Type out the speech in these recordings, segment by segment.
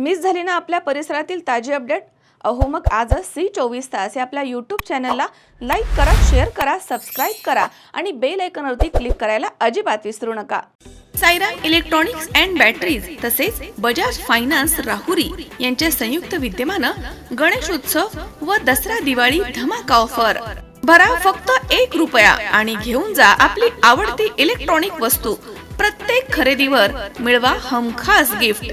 Miss झाली ना आपल्या परिसरातील ताजी अपडेट? अहो मग आजच सी चोवीस तास या आपल्या यूट्यूब चॅनलला लाईक करा शेअर करा सबस्क्राईब करा आणि बेल आयकॉनवरती क्लिक करायला अजिबात विसरू नका. सायरा इलेक्ट्रॉनिक्स अँड बॅटरीज तसेच बजाज फायनान्स राहुरी यांच्या संयुक्त विद्यमानं गणेशोत्सव व दसरा दिवाळी धमाका ऑफर भरा फक्त एक रुपया आणि घेऊन जा आपली आवडती इलेक्ट्रॉनिक वस्तू. प्रत्येक खरेदीवर मिळवा हमखास गिफ्ट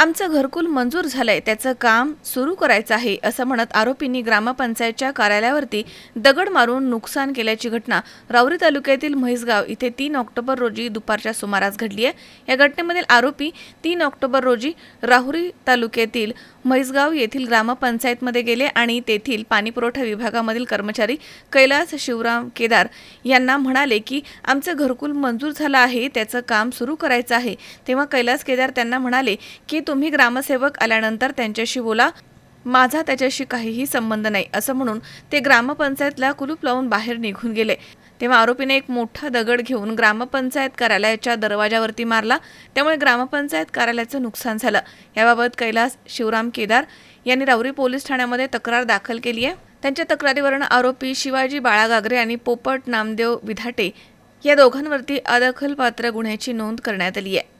आमचं घरकुल मंजूर झालंय त्याचं काम सुरू करायचं आहे असं म्हणत आरोपींनी ग्रामपंचायतच्या कार्यालयावरती दगड मारून नुकसान केल्याची घटना राऊरी तालुक्यातील म्हैसगाव इथे तीन ऑक्टोबर रोजी दुपारच्या सुमारास घडली आहे. या घटनेमधील आरोपी तीन ऑक्टोबर रोजी राहुरी तालुक्यातील म्हैसगाव येथील ग्रामपंचायतमध्ये गेले आणि तेथील पाणीपुरवठा विभागामधील कर्मचारी कैलास शिवराम केदार यांना म्हणाले की आमचं घरकुल मंजूर झालं आहे त्याचं काम सुरू करायचं आहे. तेव्हा कैलास केदार त्यांना म्हणाले की तुम्ही ग्रामसेवक आल्यानंतर त्यांच्याशी बोला. माझा त्याच्याशी काहीही संबंध नाही असं म्हणून ते ग्रामपंचायतला कुलूप लावून बाहेर निघून गेले. तेव्हा आरोपीने एक मोठा दगड घेऊन ग्रामपंचायत कार्यालयाच्या दरवाजावरती मारला. त्यामुळे ग्रामपंचायत कार्यालयाचं नुकसान झालं. याबाबत कैलास शिवराम केदार यांनी राऊरी पोलीस ठाण्यामध्ये तक्रार दाखल केली आहे. त्यांच्या तक्रारीवरून आरोपी शिवाजी बाळा गागरे आणि पोपट नामदेव विधाटे या दोघांवरती अदखलपात्र गुन्ह्याची नोंद करण्यात आली आहे.